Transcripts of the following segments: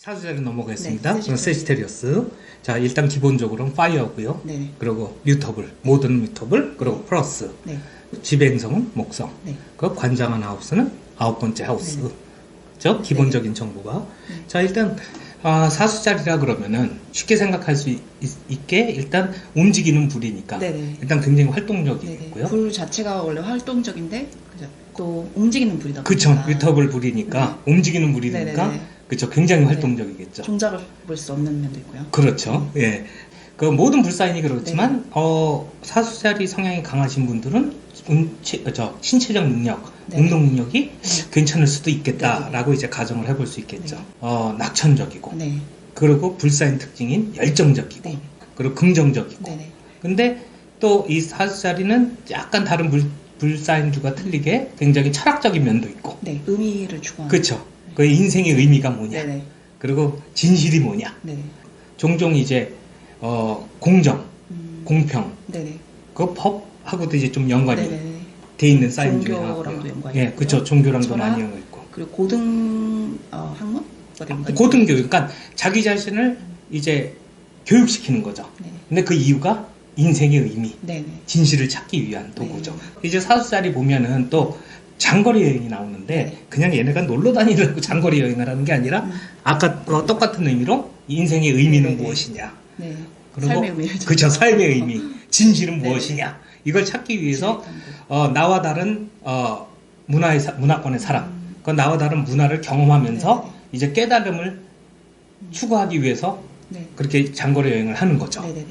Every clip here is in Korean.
사수자리 넘어가겠습니다. 네, 세지테리어스. 자, 일단 기본적으로는 파이어고요. 네. 그리고 뮤터블, 모든 뮤터블, 그리고 플러스. 네. 지배행성은 목성. 네. 그 관장한 하우스는 아홉 번째 하우스. 네. 저 기본적인 정보가. 네. 자, 일단 아, 사수자리라 그러면은 쉽게 생각할 수 있, 게 일단 움직이는 불이니까 네네. 일단 굉장히 네네. 활동적이고요. 불 자체가 원래 활동적인데 그죠? 또 움직이는 불이다 그쵸. 뮤터블 불이니까 움직이는 불이니까 네네네. 그쵸. 굉장히 네. 활동적이겠죠. 종잡을 볼 수 없는 면도 있고요. 그렇죠. 예. 그 모든 불사인이 그렇지만 어, 사수자리 성향이 강하신 분들은 운체, 어, 저 신체적 능력, 네. 운동 능력이 네. 괜찮을 수도 있겠다라고 이제 가정을 해볼 수 있겠죠. 네. 어, 낙천적이고 네. 그리고 불사인 특징인 열정적이고 네. 그리고 긍정적이고. 근데 또 이 사수자리는 약간 다른 불, 불사인들과 틀리게 굉장히 철학적인 면도 있고. 네. 의미를 추구하는. 그렇죠. 그 인생의 의미가 뭐냐. 네네. 그리고 진실이 뭐냐. 네네. 종종 이제 어, 공정, 음, 공평, 네네. 그 법하고도 이제 좀 연관이. 돼 있는 사인 중에 종교랑도 하나고요. 연관이 예. 그렇죠. 종교랑도 많이 연관 있고. 그리고 고등 어, 학문? 어딘가 고등 교육, 그러니까 자기 자신을 이제 교육시키는 거죠. 네네. 근데 그 이유가 인생의 의미, 네네. 진실을 찾기 위한 도구죠. 네. 이제 사수자리 보면은 또 장거리 여행이 나오는데 네. 그냥 얘네가 놀러 다니려고 장거리 여행을 하는 게 아니라 음, 아까 어, 똑같은 의미로 인생의 의미는 네네네. 무엇이냐. 네. 그리고 삶의 의미를 그렇죠. 삶의 의미, 진실은 네네. 무엇이냐. 이걸 찾기 위해서. 어, 나와 다른 어, 문화의 사- 문화권의 사람, 음, 그 나와 다른 문화를 경험하면서 네네. 이제 깨달음을 추구하기 위해서 네. 그렇게 장거리 여행을 하는 거죠. 네네네.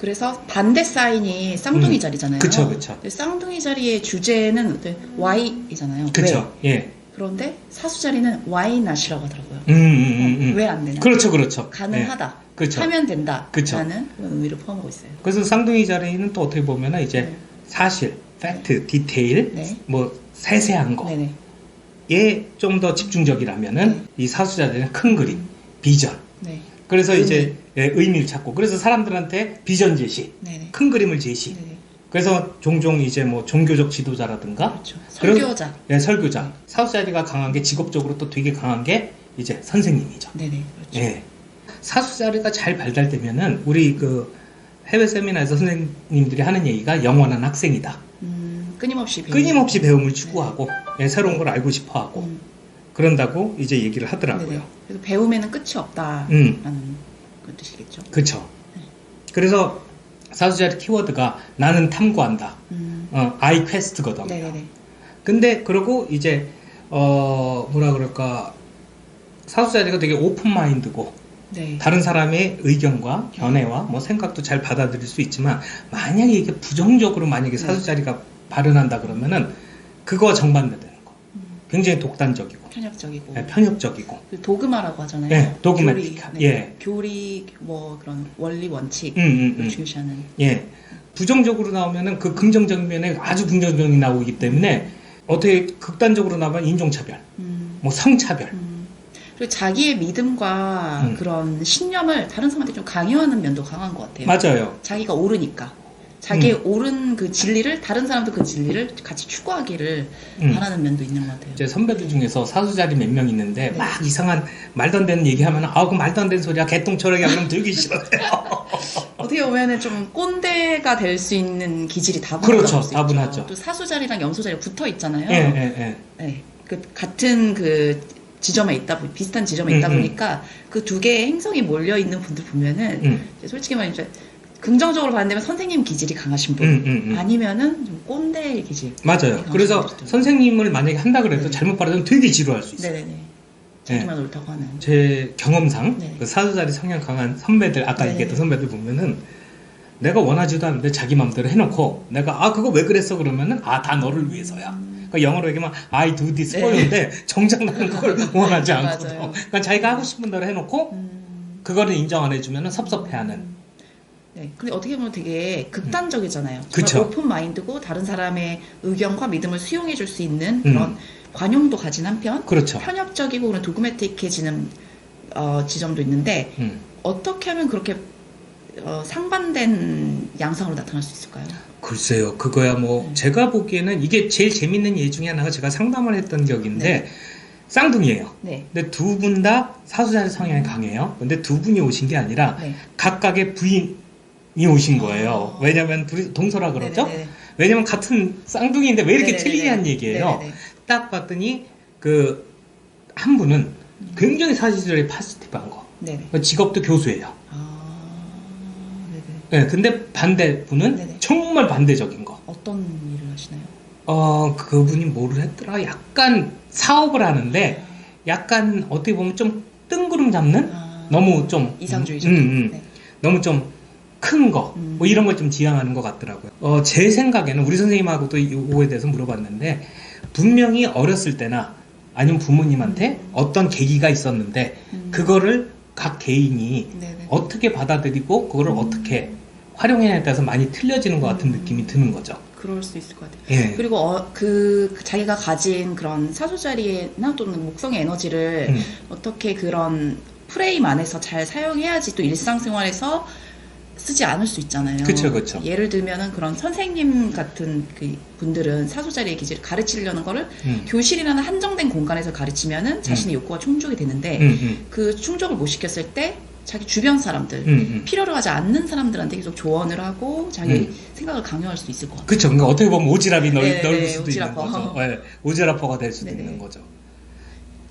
그래서 반대 사인이 쌍둥이 음. 자리잖아요. 그쵸, 그쵸. 근데 쌍둥이 자리의 주제는 네, Y이잖아요. 그렇죠. 예. 그런데 사수 자리는 Y 낫이라고 하더라고요. 음, 음, 음, 음. 왜안 되냐? 그렇죠, 그렇죠. 가능하다. 예. 그렇죠. 하면 된다. 그쵸. 라는 그런 의미를 포함하고 있어요. 그래서 쌍둥이 자리는 또 어떻게 보면은 이제 네. 사실, 팩트, 디테일, 네. 뭐 세세한 네네. 거에 좀더 집중적이라면은 네. 이 사수 자리는 큰 그림, 비전. 네. 그래서. 이제 예, 의미를 찾고 그래서 사람들한테 비전 제시, 네네. 큰 그림을 제시. 네네. 그래서 종종 이제 뭐 종교적 지도자라든가 그렇죠. 그런- 설교자. 예, 설교자, 사수자리가 강한 게 직업적으로 또 되게 강한 게 이제 선생님이죠. 네네. 그렇죠. 예. 사수자리가 잘 발달되면은 우리 그 해외 세미나에서 선생님들이 하는 얘기가 영원한 학생이다. 음, 끊임없이 배우는 끊임없이 배움을 추구하고 예, 새로운 걸 알고 싶어하고 음, 그런다고 이제 얘기를 네네. 하더라고요. 그래서 배움에는 끝이 없다라는 음, 그런 뜻이겠죠. 그렇죠. 그래서 사수자리 키워드가 나는 탐구한다. 음, 어, 아이 퀘스트거든요. 네네네. 근데 그러고 이제 어 뭐라 그럴까 사수자리가 되게 오픈 마인드고 네. 다른 사람의 의견과 견해와 뭐 생각도 잘 받아들일 수 있지만 만약에 이게 부정적으로 만약에 네. 사수자리가 발언한다 그러면은 그거와. 음, 굉장히 독단적이고 편협적이고 예, 편협적이고 그 도그마라고 하잖아요. 예, 도그마틱한, 교리, 예. 교리 뭐 그런 원리 원칙 음, 음, 음. 중시하는 예. 부정적으로 나오면은 그 긍정적인 면에 아주 긍정적이 나오기 때문에 어떻게 극단적으로 나오면 인종차별, 음, 뭐 성차별. 음. 그리고 자기의 믿음과 음. 그런 신념을 다른 사람한테 좀 강요하는 면도 강한 것 같아요. 맞아요. 자기가 옳으니까 자기의 음. 옳은 그 진리를 다른 사람도 그 진리를 같이 추구하기를 음. 바라는 면도 있는 것 같아요. 제 선배들 중에서 사수자리 몇 명 있는데 네. 막 이상한 말도 안 되는 얘기하면 아그 말도 안 되는 소리야 개똥처럼 그럼 들기 싫어요. 어떻게 보면은 좀 꼰대가 될 수 있는 기질이 다분하다고 그렇죠. 다분하죠. 또 사수자리랑 염소자리 붙어 있잖아요. 예, 예, 예. 네, 그 같은 그 지점에 있다 보 비슷한 지점에 음, 있다 음. 보니까 그 두 개의 행성이 몰려 있는 분들 보면은 음, 솔직히 이제 긍정적으로 봤는데 선생님 기질이 강하신 분 음, 음, 음. 아니면은 좀 꼰대 기질. 맞아요. 그래서 선생님을 만약에 한다 그래도 네. 잘못 발언하면 되게 지루할 수 있어요. 네네네. 자기만 옳다고 하는. 제 경험상 네. 그 사수자리 성향 강한 선배들 아까 네. 얘기했던 선배들 보면은 내가 원하지도 않는데 자기 마음대로 해놓고 내가 아 그거 왜 그랬어 그러면은 아 다 너를 위해서야. 그러니까 영어로 얘기하면 I do this for 네. you인데 정작 나는 그걸 원하지 않거든. 그러니까 자기가 하고 싶은 대로 해놓고 음, 그거를 인정 안 해주면은 섭섭해하는. 네. 근데 어떻게 보면 되게 극단적이잖아요. 정말 그쵸. 오픈 마인드고 다른 사람의 의견과 믿음을 수용해 줄 수 있는 음. 그런 관용도 가진 한편 그렇죠. 편협적이고 그런 도그매틱해지는 어, 지점도 있는데 음. 어떻게 하면 그렇게 어, 상반된 양상으로 나타날 수 있을까요? 글쎄요, 그거야 뭐 네. 제가 보기에는 이게 제일 재밌는 예 중에 하나가 제가 상담을 했던 격인데 네. 쌍둥이에요. 네. 근데 두 분 다 사수자리 성향이 강해요. 근데 두 분이 오신 게 아니라 네. 각각의 부인 이 오신 거예요. 아. 왜냐면 둘이 동서라 그러죠? 네네네. 왜냐면 같은 쌍둥이인데 왜 이렇게 네네네. 틀리냐는 얘기예요. 네네네. 딱 봤더니 그 한 분은 굉장히 사실적이 파지티브한 거. 네네. 직업도 교수예요. 아, 네네. 네, 근데 반대 분은 네네. 정말 반대적인 거. 어떤 일을 하시나요? 어, 그분이 뭐를 했더라? 약간 사업을 하는데 약간 어떻게 보면 좀 뜬구름 잡는? 아, 너무 좀 이상주의적. 음, 음. 네. 너무 좀 큰 거, 음. 뭐 이런 걸 좀 지향하는 것 같더라고요. 어, 제 생각에는 우리 선생님하고도 이거에 대해서 물어봤는데 분명히 어렸을 때나 아니면 부모님한테 어떤 계기가 있었는데 음. 그거를 각 개인이 네네. 어떻게 받아들이고 그거를 음. 어떻게 활용해야 따라서 많이 틀려지는 것 같은 음. 느낌이 드는 거죠. 그럴 수 있을 것 같아요. 예. 그리고 어, 그, 그 자기가 가진 그런 사수자리나 또는 목성의 에너지를 음. 어떻게 그런 프레임 안에서 잘 사용해야지 또 일상생활에서 쓰지 않을 수 있잖아요. 그쵸, 그쵸. 예를 들면은 그런 선생님 같은 그 분들은 사수자리의 기질을 가르치려는 거를 음. 교실이라는 한정된 공간에서 가르치면은 자신의 욕구가 충족이 되는데 음, 음, 그 충족을 못 시켰을 때 자기 주변 사람들 음, 음. 필요로 하지 않는 사람들한테 계속 조언을 하고 자기 음. 생각을 강요할 수도 있을 것 같아요. 그쵸. 그러니까 어떻게 보면 오지랖이 넓, 네네네, 넓을 수도 오지랖퍼. 있는 거죠. 예, 오지랖퍼가 될 수도 네네. 있는 거죠.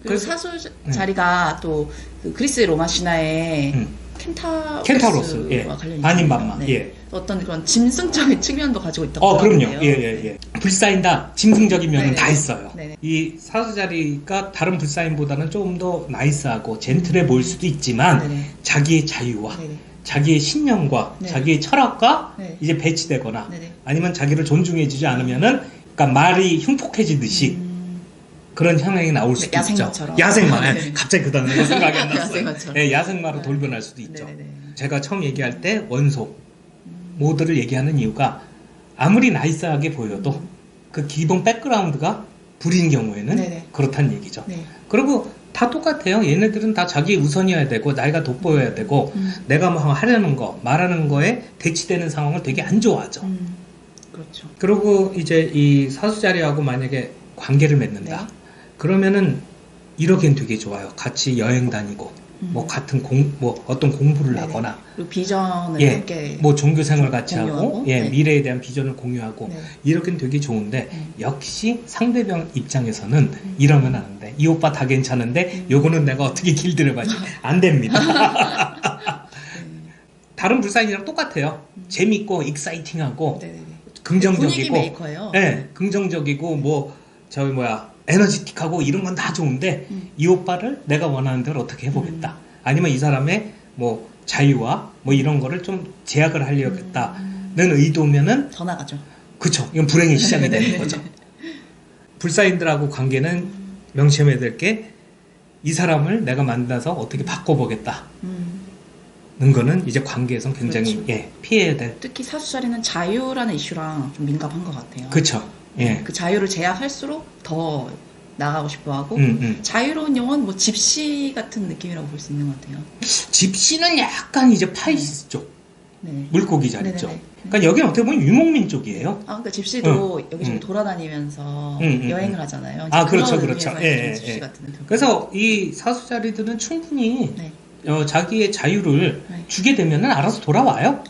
그리고 그래서- 사수 자리가 또 그 그리스 로마 신화에 음. 켄타로스와 켄타로스, 예. 있잖아요. 밤만, 네. 예. 어떤 그런 짐승적인 측면도 가지고 있다고 어, 그럼요. 하는데요. 예, 예, 예. 불사인다, 짐승적인 면은 네네. 다 있어요. 네네. 이 사수자리가 다른 불사인보다는 조금 더 나이스하고 젠틀해 보일 수도 있지만 네네. 자기의 자유와 네네. 자기의 신념과 네. 자기의 철학과 네. 이제 배치되거나. 아니면 자기를 존중해주지 않으면은 그러니까 말이 흉폭해지듯이 음, 그런 현상이 나올 네, 수도 야생마처럼. 있죠. 야생마. 네. 갑자기 그 단어가 생각이 안 났어요. 야생마처럼. 네, 야생마로 네. 돌변할 수도 있죠. 네네네. 제가 처음 얘기할 때 원소 음, 모드를 얘기하는 이유가 아무리 나이스하게 보여도 그 기본 백그라운드가 불인 경우에는 네네. 그렇다는 얘기죠. 네. 그리고 다 똑같아요. 얘네들은 다 자기 우선이어야 되고 나이가 돋보여야 되고 음, 내가 뭐 하려는 거 말하는 거에 대치되는 상황을 되게 안 좋아하죠. 음, 그렇죠. 그리고 이제 이 사수자리하고 만약에 관계를 맺는다. 네. 그러면은 이러기엔 되게 좋아요. 같이 여행 다니고 음. 뭐 같은 공 뭐 어떤 공부를 네네. 하거나 비전을 예, 함께 뭐 종교 생활 같이 하고 공유하고, 예, 네. 미래에 대한 비전을 공유하고 네. 이렇게는 되게 좋은데 음. 역시 상대방 입장에서는 이러면 안 돼. 이 오빠 다 괜찮은데 음. 요거는 내가 어떻게 길들여 봐야지. 안 됩니다. 네. 다른 불사인이랑 똑같아요. 재밌고 익사이팅하고 긍정적이고. 예, 긍정적이고 뭐 저기 뭐야 에너지틱하고 이런 건 다 좋은데 음. 이 오빠를 내가 원하는 대로 어떻게 해보겠다. 아니면 이 사람의 뭐 자유와 뭐 이런 거를 좀 제약을 하려겠다는 음. 의도면은 더 나가죠. 그쵸. 이건 불행의 시작이 되는 네. 거죠. 불사인들하고 관계는 명심해야 될 게 이 사람을 내가 만나서 어떻게 바꿔보겠다는 음. 거는 이제 관계에선 굉장히 그렇죠. 예, 피해야 될. 특히 사수자리는 자유라는 이슈랑 좀 민감한 것 같아요. 그쵸. 예. 그 자유를 제약할수록 더 나가고 싶어하고 음, 음. 자유로운 영혼 뭐 집시 같은 느낌이라고 볼 수 있는 것 같아요. 집시는 약간 이제 파이시스 쪽 네. 물고기 자리 네네네. 쪽. 그러니까 여기는 어떻게 보면 유목민 쪽이에요. 아, 그러니까 집시도 여기저기 음. 돌아다니면서 음, 음, 여행을 음. 하잖아요. 아, 그렇죠, 그렇죠. 예, 좀 예, 예. 그래서 이 사수 자리들은 충분히 네. 어, 자기의 자유를 네. 주게 되면은 알아서 돌아와요.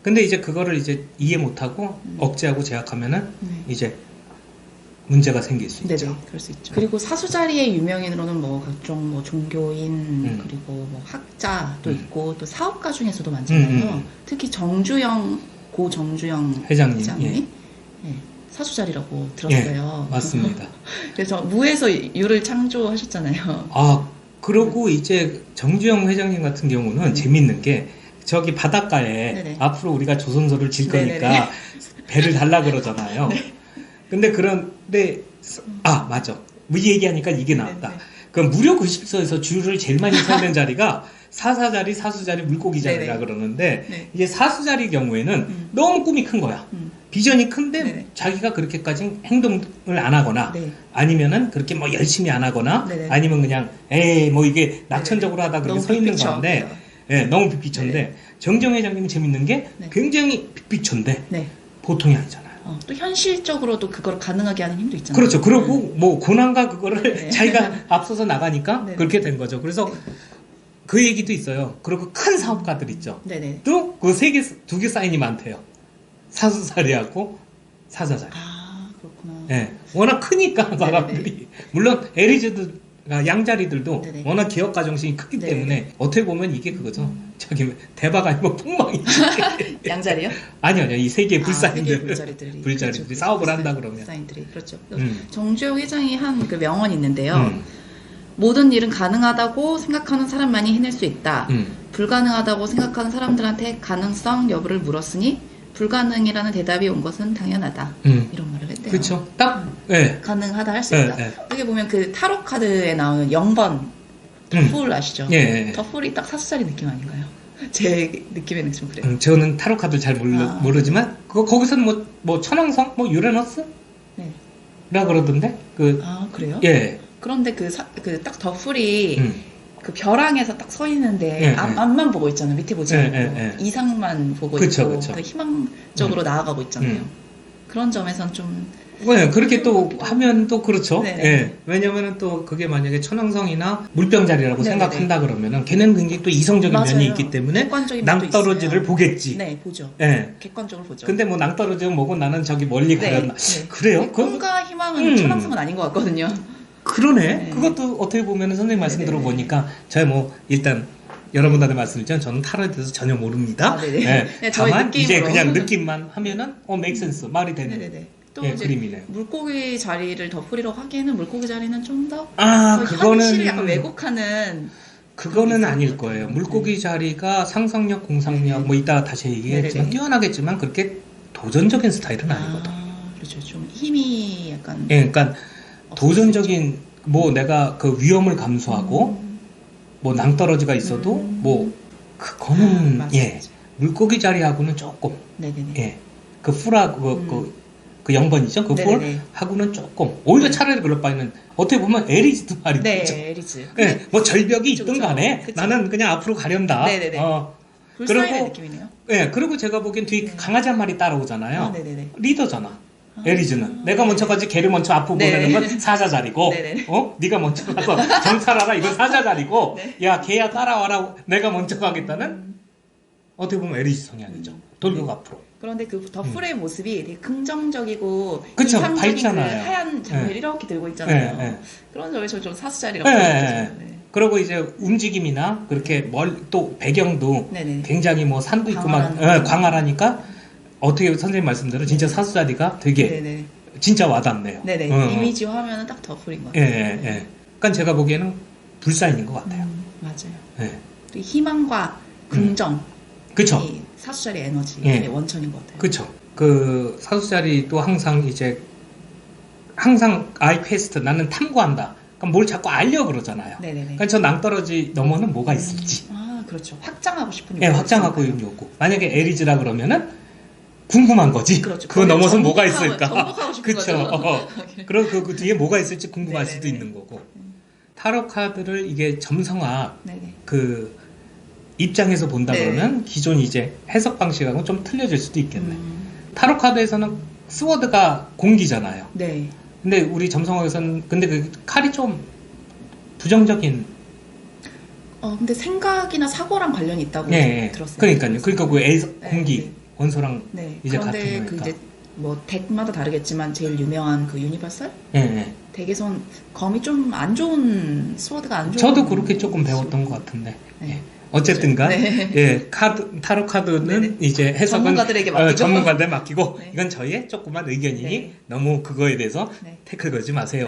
아, 근데 이제 그거를 이제 이해 못하고 음. 억제하고 제약하면은 네. 이제 문제가 생길 수 네네, 있죠. 그럴 수 있죠. 그리고 사수자리의 유명인으로는 뭐 각종 뭐 종교인 음. 그리고 뭐 학자도 음. 있고 또 사업가 중에서도 많잖아요. 음, 음, 음. 특히 정주영 고 정주영 회장님, 회장님이 예. 예, 사수자리라고 들었어요. 맞습니다. 그래서 무에서 유를 창조하셨잖아요. 아, 그러고 이제 정주영 회장님 같은 경우는 음. 재밌는 게 저기 바닷가에 네네. 앞으로 우리가 조선소를 질 네네네. 네. 거니까 배를 달라 그러잖아요. 근데 그런데 아 맞아. 이 얘기하니까 이게 나왔다. 네네. 그 무료 급식소에서 줄을 제일 많이 서는 자리가 사사자리, 사수자리, 물고기 자리라 네네. 그러는데 네. 이제 사수자리 경우에는 음. 너무 꿈이 큰 거야. 음. 비전이 큰데 네네. 자기가 그렇게까지 행동을 안 하거나 네. 아니면은 그렇게 뭐 열심히 안 하거나 네네. 아니면 그냥 에이 뭐 이게 낙천적으로 하다 그렇게 서 있는. 건데 예, 너무 빅피처인데 정정 회장님이 재밌는 게 네. 굉장히 빅피처인데 네. 보통이 아니잖아요. 어, 또 현실적으로도 그걸 가능하게 하는 힘도 있잖아요. 그렇죠. 그리고 뭐 고난과 그거를 네. 자기가 앞서서 나가니까 네. 그렇게 된 거죠. 그래서 그 얘기도 있어요. 그리고 큰 사업가들 있죠. 또 그 세 개, 두 개 사인이 많대요. 사수사리하고 사자자리. 아 그렇구나. 예. 워낙 크니까. 사람들이. 물론 에리즈 드 양자리들도 네네. 워낙 기업 가정식이 크기 네네. 때문에 어떻게 보면 이게 그거죠. 저기 대박 아니면 폭망이. 양자리요? 아니요, 아니요. 이세 개의 아, 불사인들. 세계 불자리들이 불자리들이 그렇죠. 사업을 불사인- 한다 그러면. 불사인들이 그렇죠. 음. 정주영 회장이 한 그 명언이 있는데요. 음, 모든 일은 가능하다고 생각하는 사람만이 해낼 수 있다. 음. 불가능하다고 생각하는 사람들한테 가능성 여부를 물었으니 불가능이라는 대답이 온 것은 당연하다. 음. 이런 말을 했대요. 그렇죠. 딱, 예. 가능하다 할수 예, 있다. 예. 어떻게 보면 그 타로 카드에 나오는 0번 더풀 아시죠? 예, 예. 더풀이 딱 사수자리 느낌 아닌가요? 제 느낌에는 좀 그래요. 음, 저는 타로 카드 잘 모르, 아. 모르지만 그 거기서는 뭐, 뭐 천왕성, 뭐 유레너스? 네. 라 그러던데 그 아 그래요? 예. 그런데 그 딱 더풀이 음. 그 벼랑에서 딱 서 있는데 예, 앞, 예. 앞만 보고 있잖아요. 밑에 보지 예, 않고 예, 예. 이상만 보고 그쵸, 있고 그쵸. 그 희망적으로 나아가고 있잖아요. 음. 그런 점에선 좀 네, 그렇게 또 하면 또 그렇죠. 네네. 예. 왜냐면은 또 그게 만약에 천왕성이나 물병자리라고 네네네. 생각한다 그러면은 걔는 굉장히 또 이성적인 면이 맞아요. 있기 때문에 낭떠러지를. 보겠지. 네 보죠. 예. 객관적으로 보죠. 근데 뭐 낭떠러지는 뭐고 나는 저기 멀리 네, 가렸나. 네. 그래요? 그, 꿈과 희망은 음. 천왕성은 아닌 것 같거든요. 그러네. 네. 그것도 어떻게 보면은 선생님 말씀 네네네. 들어보니까 제가 뭐 일단 여러분한테 말씀드리면 저는 타로에 대해서 전혀 모릅니다. 아, 네네. 예. 네, 저희 다만 이제. 그냥 느낌만 하면은 어 sense 말이 되는 네네네. 또 예, 이제 그림이네요. 물고기 자리를 덮으리라고 하기에는 물고기 자리는 좀더 아 현실을 그거는 약간 왜곡하는 그거는 아닐. 거예요. 물고기 자리가 상상력, 공상력 네. 뭐 이따 다시 얘기했지만 네네네. 뛰어나겠지만 그렇게 도전적인 스타일은 아 니거든. 아, 그렇죠. 좀 힘이 약간 예, 그러니까 도전적인 뭐 내가 그 위험을 감수하고 음. 뭐 낭떠러지가 있어도 음. 뭐 그거는 예. 물고기 자리하고는 조금 네네네. 예그 풀하 그, 음. 그, 그 0번이죠 그 네네네. 음. 풀하고는 조금 오히려 차라리 그럴 바에는 어떻게 보면 에리즈도 말이 네. 에리즈. 예, 뭐 절벽이 그쵸, 있든 그쵸. 간에 그쵸. 나는 그냥 앞으로 가련다. 네네네. 어, 그리고- 느낌이네요. 예, 그리고 제가 보기엔 뒤에 네. 강아지 한 마리 따라오잖아요. 아, 네네네. 리더잖아. 아. 에리즈는 내가 먼저 가지 걔를 먼저 앞으로 네. 보내는 건 사자 자리고 네네. 어 네가 먼저 가서 정찰하라 이건 사자 자리고 네. 야 걔야 따라와라 내가 먼저 가겠다는 어떻게 보면 에리즈 성향이죠 음. 돌격 네. 앞으로 그런데 그 더풀의 모습이 되게 긍정적이고 음. 그쵸, 이상적인 그 밝잖아요. 하얀 네. 이렇게 들고 있잖아요. 예, 예. 그런 점에서 좀 사수자리라고 네. 네, 네. 그리고 이제 움직임이나 그렇게 멀 또 배경도 네네. 굉장히 뭐 산도 있고 막 광활하니까 어떻게 선생님 말씀대로 진짜 사수 자리가 되게 네네. 진짜 와닿네요. 네네. 어, 어. 이미지 화면은 딱 더풀인 것 예, 같아요. 예, 예. 그러니까 제가 보기에는 불사인인 것 같아요. 음, 맞아요. 예. 또 희망과 긍정, 그쵸? 이 사수자리 에너지의 예. 원천인 것 같아요. 그쵸. 그 사수자리도 항상 이제 항상 아이 퀘스트 나는 탐구한다. 그럼 뭘 자꾸 알려 그러잖아요. 네네네. 그러니까 저 낭떠러지 너머는 뭐가 있을지. 아 그렇죠. 확장하고 싶은 예, 확장하고 있으니까요. 요구. 만약에 에리즈라 그러면은 궁금한 거지. 그렇죠. 그 넘어서 뭐가 있을까? 거죠. 어. 그럼 그, 그 뒤에 뭐가 있을지 궁금할 네네네. 수도 있는 거고. 타로 카드를 이게 점성학 네네. 그 입장에서 본다 네. 그러면 기존 이제 해석 방식하고는 좀 틀려질 수도 있겠네. 음, 타로 카드에서는 스워드가 공기잖아요. 네. 근데 우리 점성학에서는 근데 그 칼이 좀 부정적인 어 근데 생각이나 사고랑 관련이 있다고 예, 예. 들었어요. 그러니까요. 그러니까 그 애, 공기 네. 원소랑 네. 이제 같은 그 거니까. 이제 뭐 덱마다 다르겠지만 제일 유명한 그 유니버설 예, 예. 덱에선 검이 좀 안 좋은 스워드가 안 좋은. 저도 그렇게 조금 배웠던 것 같은데. 네. 예. 어쨌든간 네. 예 카드 타로 카드는 네네. 이제 해석은 전문가들에게 어, 맡기고. 전문가들 맡기고 네. 이건 저희의 조그만 의견이니 네. 너무 그거에 대해서 네. 태클 걸지 마세요.